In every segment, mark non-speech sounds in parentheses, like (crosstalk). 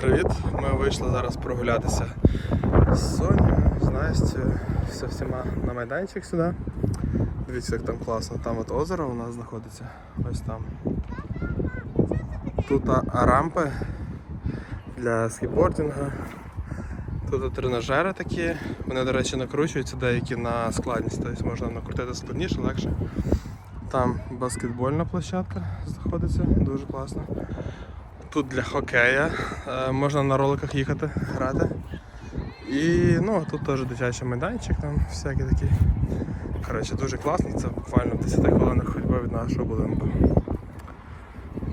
Привіт! Ми вийшли зараз прогулятися з Сонею, з Настю, з всіма на майданчик сюди. Дивіться, як там класно. Там от озеро у нас знаходиться. Ось там. Тут рампи для скейтбордингу. Тут тренажери такі. Вони, до речі, накручуються деякі на складність, тобто можна накрутити складніше, легше. Там баскетбольна площадка знаходиться, дуже класно. Тут для хокея е, можна на роликах їхати, грати. І ну, тут теж дитячий майданчик, там всякі такі. Коротше, дуже класний, це буквально 10 хвилин ходьба від нашого будинку.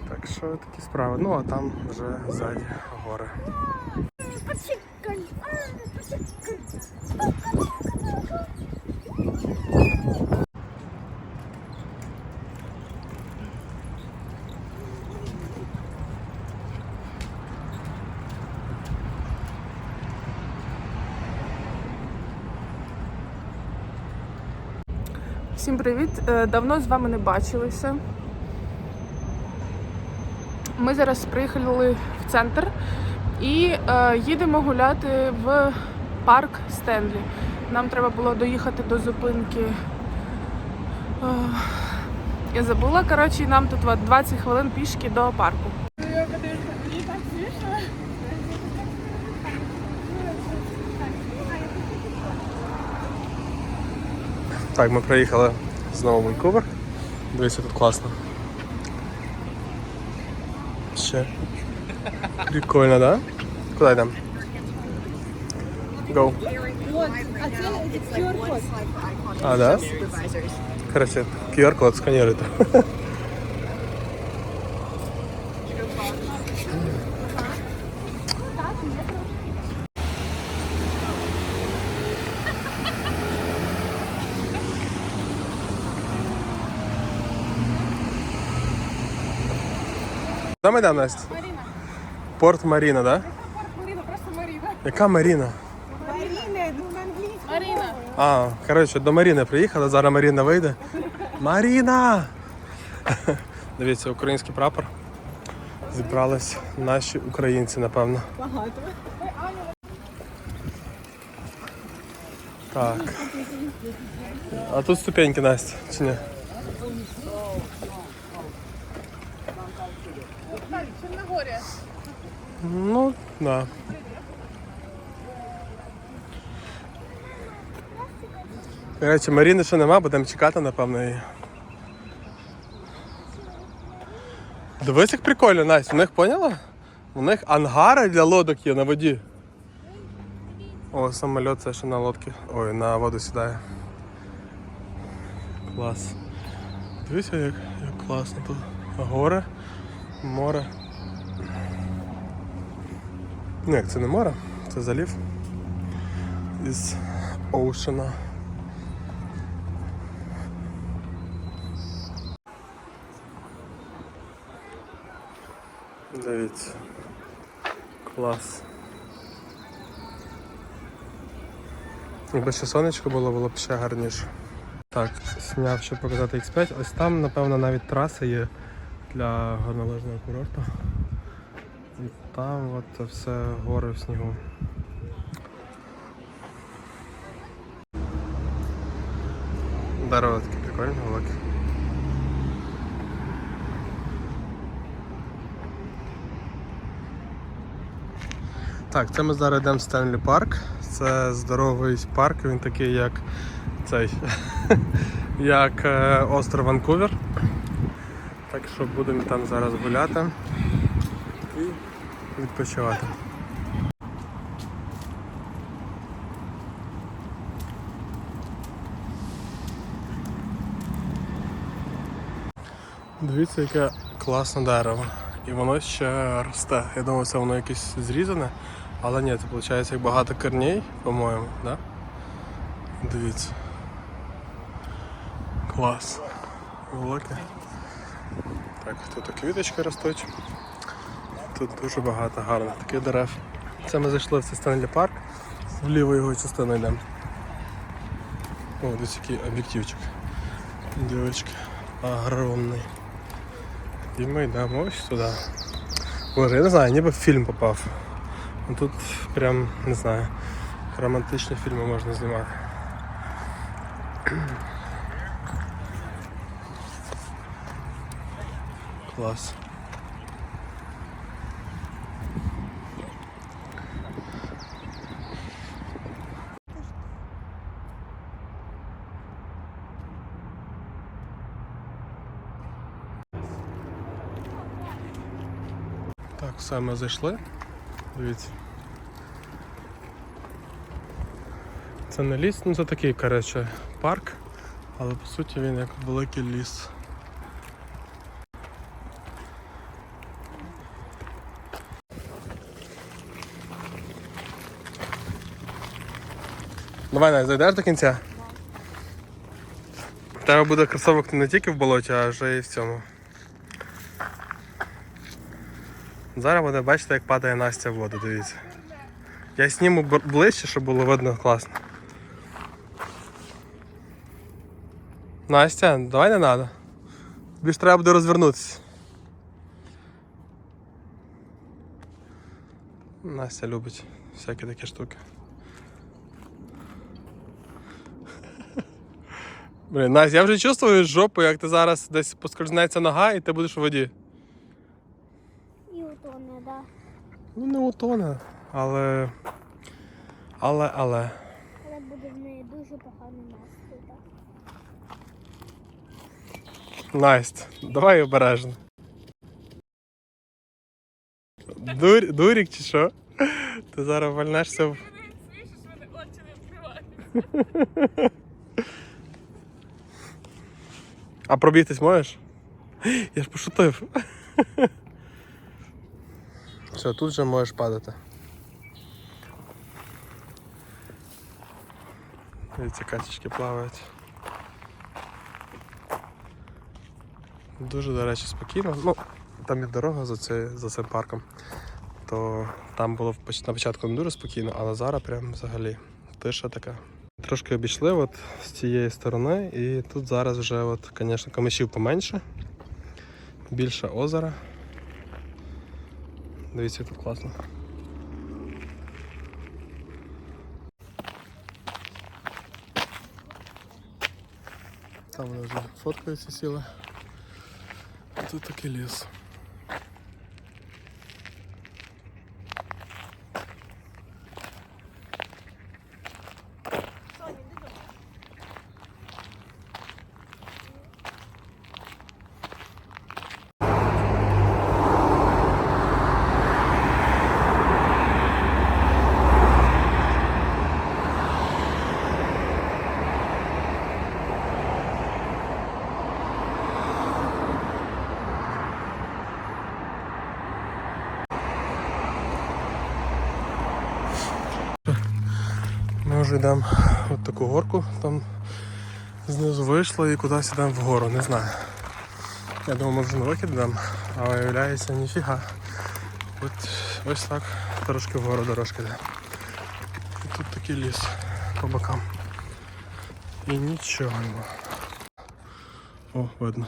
Так що такі справи. Ну а там вже ззаді гори. Всім привіт! Е, Давно з вами не бачилися. Ми зараз приїхали в центр і е, їдемо гуляти в парк Стенлі. Нам треба було доїхати до зупинки. Е, я забула, коротше, нам тут 20 хвилин пішки до парку. Так, ми приїхали знову в Ванкувер. Дивіться, тут класно. Ще. Прикольно, да? Куди йдемо? Go. А, да? Короче, QR-код сканируйте. Куди ми йдемо, Настя? Маріна, Порт Маріна, да? Маріна, просто Маріна. Яка Маріна? Маріна. А, коротше, до Маріни приїхали, зараз Маріна вийде. Маріна! (laughs) Дивіться, український прапор. Зібрались наші українці, напевно. Багато. Так. А тут ступеньки, Настя, чи ні? Ну, да. Коротше, Маріни ще нема, будемо чекати, напевно, її. Дивись, як прикольно, Настя, у них поняла? У них ангари для лодок є на воді. О, самоліт це ще на лодці. Ой, на воду сідає. Клас. Дивіться, як, як класно тут. Гори, море. Ну як це не море, це залів із Оушена. Дивіться. Клас. Якби ще сонечко було, було б ще гарніше. Так, зняв, щоб показати X5. Ось там, напевно, навіть траса є для горнолижного курорту. І там от це все гори в снігу. Дерево таке прикольне, велике. Так, це ми зараз йдемо в Стенлі Парк. Це здоровий парк, він такий як цей, (laughs) як е, остров Ванкувер. Так що будемо там зараз гуляти і відпочивати. Дивіться, яке класне дерево. І воно ще росте. Я думаю, це воно якесь зрізане, але ні, це виходить як багато корней, по-моєму, да? Дивіться. Клас. Велике. Так, тут квіточки ростуть. Тут дуже багато гарних таких дерев. Це ми зайшли в цей Стенлі парк, в ліву його частину йдемо. О, десь який об'єктивчик. Дівчатки, огромний. І ми йдемо ось туди. Боже, я не знаю, ніби в фільм попав. Тут прям, не знаю, романтичні фільми можна знімати. Клас. Так, ми зайшли. Дивіться. Це не ліс, ну це такий, коротше, парк, але по суті він як великий ліс. Давай, Настя, зайдеш до кінця? В тебе буде кросовок не тільки в болоті, а вже і в цьому. Зараз буде бачите, як падає Настя в воду, дивіться. Я зніму б- ближче, щоб було видно класно. Настя, давай не треба. Тобі ж треба буде розвернутися. Настя любить всякі такі штуки. Блін, Настя, я вже чувствую жопу, як ти зараз десь поскользнеться нога і ти будеш у воді. І утоне, да. Ну не утоне, але. Але, але. Але буде в неї дуже поганий настрій, так. Настя, давай обережно. Дур, дурік чи що? Ти зараз вальнешся в. (laughs) А пробігтись можеш? Я ж пошутив. Все, тут вже можеш падати. Дивіться, качечки плавають. Дуже, до речі, спокійно. Ну, там є дорога за, це, за цим парком. То там було на початку не дуже спокійно, але зараз прям взагалі тиша така. Трошки обійшли от з цієї сторони, і тут зараз вже, от, звісно, камишів поменше, більше озера. Дивіться, тут класно. Там вони вже фоткаються сіли. Тут такий ліс. Ми вже йдемо от таку горку, там знизу вийшло і кудись йдемо вгору, не знаю. Я думав, ми вже на вихід йдемо, а виявляється ніфіга. От ось так трошки вгору дорожка йде. І тут такий ліс по бокам. І нічого нема. О, видно.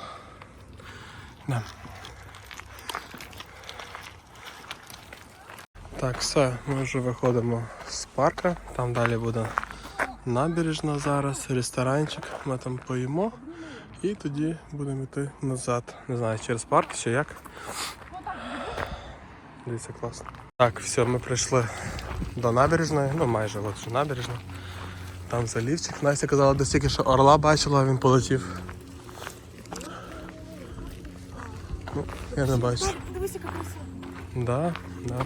Да. Так, все, ми вже виходимо з парка, там далі буде набережна зараз, ресторанчик, ми там поїмо і тоді будемо йти назад. Не знаю, через парк чи як. Дивіться, класно. Так, все, ми прийшли до набережної, ну майже от вже набережна. Там залівчик. Настя казала, десь тільки що орла бачила, а він полетів. Ну, я не бачу. Дивись, яка краса. Да, да.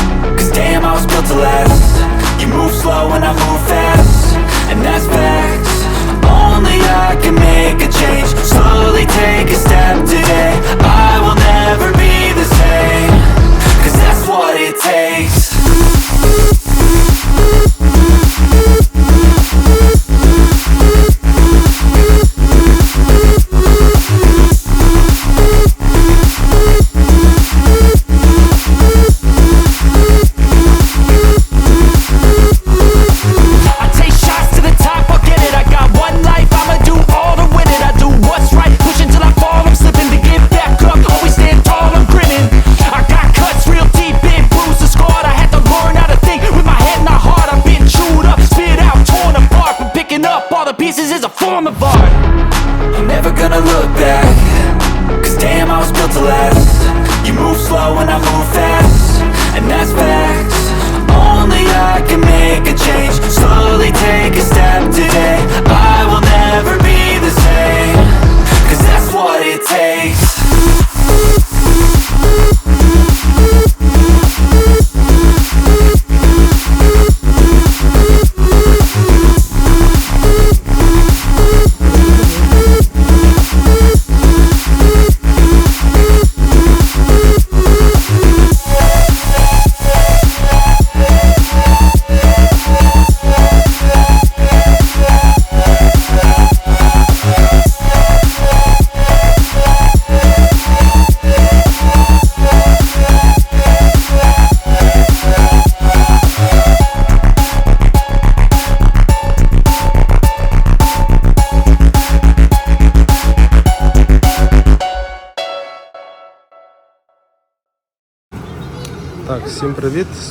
Damn, I was built to last. You move slow and I move fast. And that's facts. Only I can make a change. Slowly take a step today. I will never be the same. Cause that's what it takes.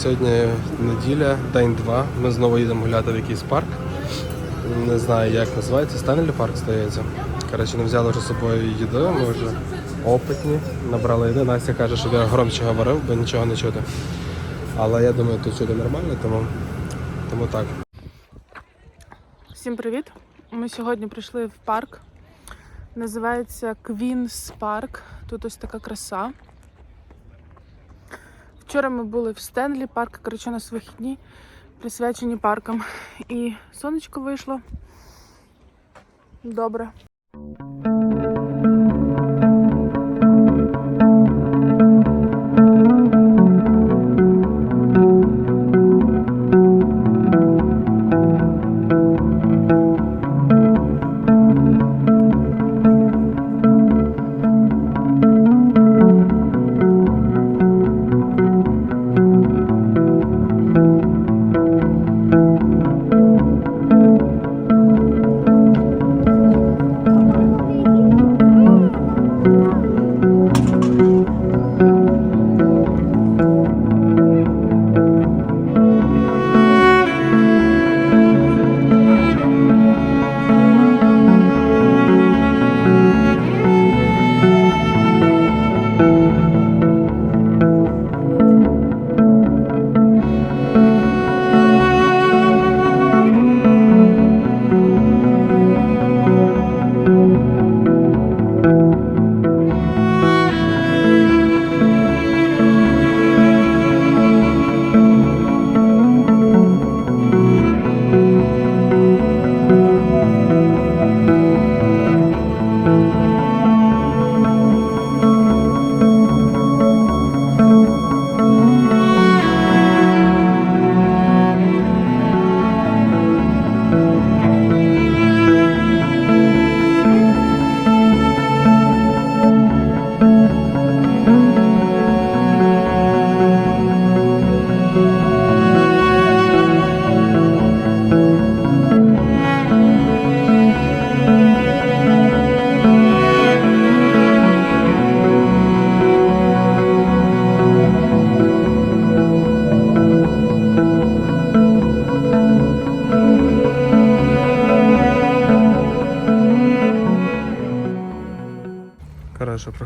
Сьогодні неділя, день 2. Ми знову їдемо гуляти в якийсь парк. Не знаю, як називається. Стенлі парк здається. Коротше, не взяли вже з собою їду, ми вже опитні. Набрали їди. Настя каже, щоб я громче говорив, бо нічого не чути. Але я думаю, тут чути нормально, тому, тому так. Всім привіт! Ми сьогодні прийшли в парк. Називається Квінс Парк. Тут ось така краса. Вчора ми були в Стенлі, парк, коротше, у нас вихідні, присвячені паркам. І сонечко вийшло. Добре.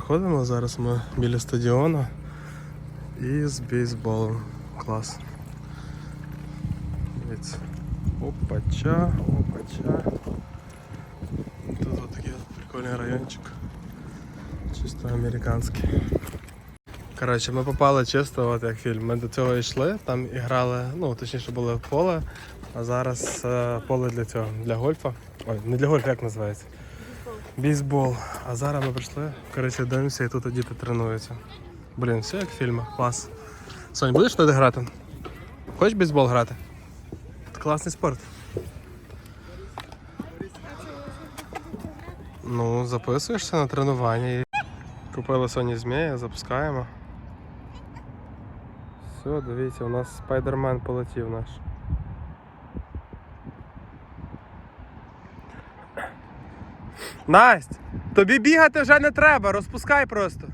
Проходимо. Зараз ми біля стадіону і з бейсболом. Клас. Дивіться. Опача, опача. Тут такий прикольний райончик. Чисто американський. Коротше, ми попали чисто, от як фільм. Ми до цього йшли, там і грали, ну точніше було поле, а зараз е, поле для цього, для гольфа. Ой, не для гольфа, як називається? Бейсбол. А зараз ми прийшли, коротше, дивимося і тут діти тренуються. Блін, все як в фільмах, клас. Сонь, будеш туди грати? Хочеш бейсбол грати? Це класний спорт. Ну, записуєшся на тренування купили Соні змія, запускаємо. Все, дивіться, у нас спайдермен полетів наш. Насть, тобі бігати вже не треба, розпускай просто.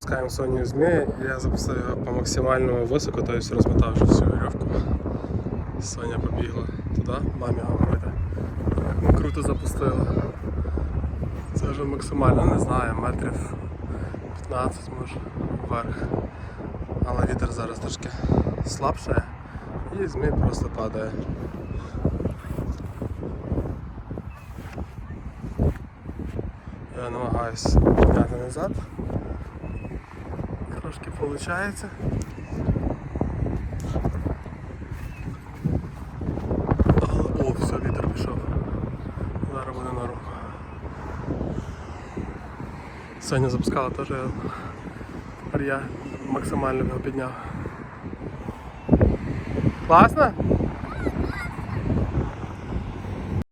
Пускаємо Соню змея, я запустив його по максимальному високо, тобто розмотав вже всю вірьовку. Соня побігла туди, мамі говорити. Круто запустили. Вже максимально, не знаю, метрів 15 може вверх. Але вітер зараз трошки слабше і змій просто падає. Я намагаюсь підняти назад. Трошки виходить. Але, о, все, вітер пішов. Зараз буде норм. Соня запускала теж. Тепер я максимально його підняв. Класно?